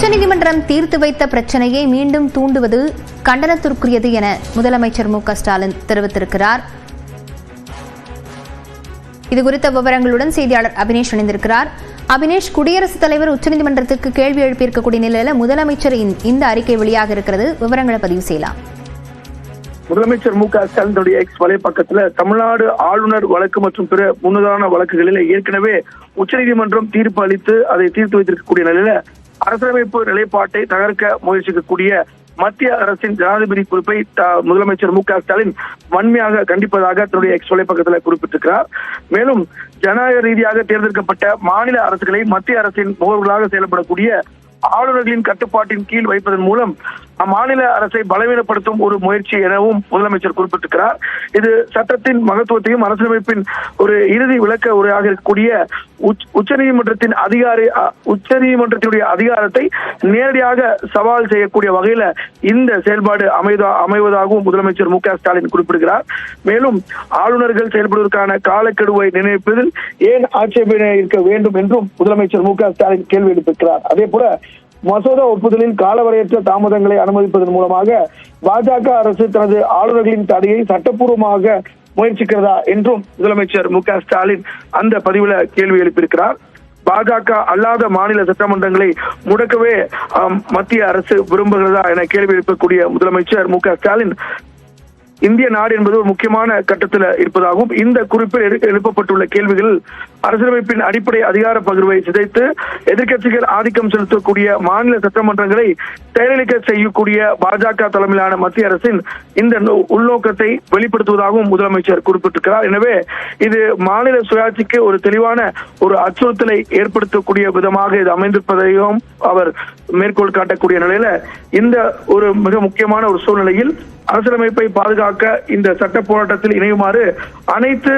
உச்சநீதிமன்றம் தீர்த்து வைத்த பிரச்சனையை மீண்டும் தூண்டுவது கண்டனத்திற்குரியது என முதலமைச்சர் மு ஸ்டாலின் தெரிவித்திருக்கிறார். இது குறித்த விவரங்களுடன் செய்தியாளர் அபினேஷ் இணைந்திருக்கிறார். அபினேஷ் குடியரசுத் தலைவர் உச்சநீதிமன்றத்துக்கு கேள்வி எழுப்பியிருக்கக்கூடிய நிலையில முதலமைச்சரின் இந்த அறிக்கை வெளியாக இருக்கிறது. விவரங்களை பதிவு செய்யலாம். முதலமைச்சர் மு க ஸ்டாலினுடைய எக்ஸ் வலைப்பக்கத்துல தமிழ்நாடு ஆளுநர் வழக்கு மற்றும் பிற முன்னதான வழக்குகளில் ஏற்கனவே உச்சநீதிமன்றம் தீர்ப்பு அளித்து அதை தீர்த்து வைத்திருக்கக்கூடிய நிலையில அரசியலமைப்பு நிலைப்பாட்டை தகர்க்க முயற்சிக்கக்கூடிய மத்திய அரசின் ஜனாதிபதி பொறுப்பை முதலமைச்சர் மு க ஸ்டாலின் வன்மையாக கண்டிப்பதாக தன்னுடைய எக்ஸ் வலைப்பக்கத்தில் குறிப்பிட்டிருக்கிறார். மேலும் ஜனநாயக ரீதியாக தேர்ந்தெடுக்கப்பட்ட மாநில அரசுகளை மத்திய அரசின் முகவர்களாக செயல்படக்கூடிய ஆளுநர்களின் கட்டுப்பாட்டின் கீழ் வைப்பதன் மூலம் அம்மாநில அரசை பலவீனப்படுத்தும் ஒரு முயற்சி எனவும் முதலமைச்சர் குறிப்பிட்டிருக்கிறார். இது சட்டத்தின் மகத்துவத்தையும் அரசியலமைப்பின் ஒரு இறுதி விளக்க உரையாக இருக்கக்கூடிய உச்ச- உச்சநீதிமன்றத்தின் அதிகாரி உச்சநீதிமன்றத்தினுடைய அதிகாரத்தை நேரடியாக சவால் செய்யக்கூடிய வகையில இந்த செயல்பாடு அமைதா அமைவதாகவும் முதலமைச்சர் மு க ஸ்டாலின் குறிப்பிடுகிறார். மேலும் ஆளுநர்கள் செயல்படுவதற்கான காலக்கெடுவை நிர்ணயிப்பதில் ஏன் ஆட்சேபனை இருக்க வேண்டும் என்றும் முதலமைச்சர் மு க ஸ்டாலின் கேள்வி எழுப்பியிருக்கிறார். அதே போல மசோதா ஒப்புதலில் காலவரையற்ற தாமதங்களை அனுமதிப்பதன் மூலமாக பாஜக அரசு தனது ஆளுநர்களின் தடையை சட்டப்பூர்வமாக முயற்சிக்கிறதா என்றும் முதலமைச்சர் மு ஸ்டாலின் அந்த பதிவுல கேள்வி எழுப்பியிருக்கிறார். பாஜக அல்லாத மாநில சட்டமன்றங்களை முடக்கவே மத்திய அரசு விரும்புகிறதா என கேள்வி எழுப்பக்கூடிய முதலமைச்சர் மு ஸ்டாலின் இந்திய நாடு என்பது ஒரு முக்கியமான கட்டத்தில் இருப்பதாகவும் இந்த குறிப்பில் எழுப்பப்பட்டுள்ள கேள்விகள் அரசியலமைப்பின் அடிப்படை அதிகார பகிர்வை சிதைத்து எதிர்க்கட்சிகள் ஆதிக்கம் செலுத்தக்கூடிய மாநில சட்டமன்றங்களை செயலிழக்க செய்யக்கூடிய பாஜக தலைமையிலான மத்திய அரசின் இந்த நோ- உள்நோக்கத்தை வெளிப்படுத்துவதாகவும் முதலமைச்சர் குறிப்பிட்டிருக்கிறார். எனவே இது மாநில சுயாட்சிக்கு ஒரு தெளிவான ஒரு அச்சுறுத்தலை ஏற்படுத்தக்கூடிய விதமாக இது அமைந்திருப்பதையும் அவர் மேற்கோள் காட்டக்கூடிய நிலையில இந்த ஒரு மிக முக்கியமான ஒரு சூழ்நிலையில் அரசியலமைப்பை பாதுகாக்க இந்த சட்ட போராட்டத்தில் இணையுமாறு அனைத்து